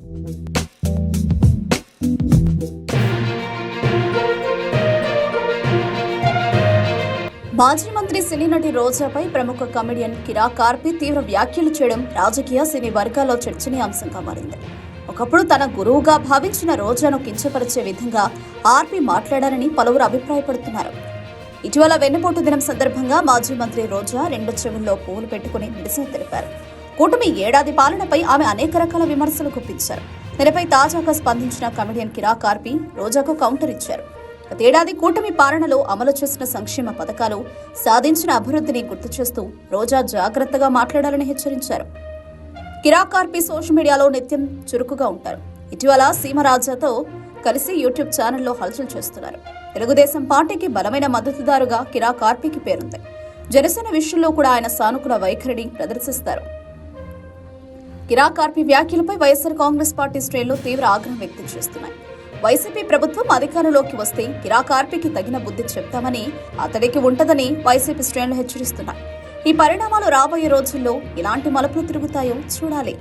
మాజీ మంత్రి సినీ నటి రోజాపై ప్రముఖ కమెడియన్ కిరా కార్పి తీవ్ర వ్యాఖ్యలు చేయడం రాజకీయ సినీ వర్గాల్లో చర్చనీయాంశంగా మారింది. ఒకప్పుడు తన గురువుగా భావించిన రోజాను కించపరిచే విధంగా ఆర్పి మాట్లాడారని పలువురు అభిప్రాయపడుతున్నారు. ఇటీవల వెన్నుపోటు దినం సందర్భంగా మాజీ మంత్రి రోజా రెండు చెవుల్లో పువ్వులు పెట్టుకుని నిరసన తెలిపారు. కూటమి ఏడాది పాలనపై ఆమె అనేక రకాల విమర్శలు గుప్పించారు. దీనిపై తాజాగా స్పందించిన కమెడియన్ కిరా కార్పి రోజాకు కౌంటర్ ఇచ్చారు. గతేడాది కూటమి పాలనలో అమలు చేసిన సంక్షేమ పథకాలు సాధించిన అభివృద్ధిని గుర్తు చేస్తూ రోజా జాగ్రత్తగా మాట్లాడాలని హెచ్చరించారు. కిరా కార్పి సోషల్ మీడియాలో నిత్యం చురుకుగా ఉంటారు. ఇటీవల సీమరాజాతో కలిసి యూట్యూబ్ ఛానల్లో హల్చల్ చేస్తున్నారు. తెలుగుదేశం పార్టీకి బలమైన మద్దతుదారుగా కిరా కార్పీకి పేరుంది. జనసేన విషయంలో కూడా ఆయన సానుకూల వైఖరిని ప్రదర్శిస్తారు. కిరాకార్పి వ్యాఖ్యలపై వైఎస్ఆర్ కాంగ్రెస్ పార్టీ శ్రేణులు తీవ్ర ఆగ్రహం వ్యక్తం చేస్తున్నాయి. వైసీపీ ప్రభుత్వం అధికారంలోకి వస్తే కిరాకార్పికి తగిన బుద్ధి చెప్తామని అతడికి ఉంటదని వైసీపీ శ్రేణులు హెచ్చరిస్తున్నాయి. ఈ పరిణామాలు రాబోయే రోజుల్లో ఎలాంటి మలుపులు తిరుగుతాయో చూడాలి.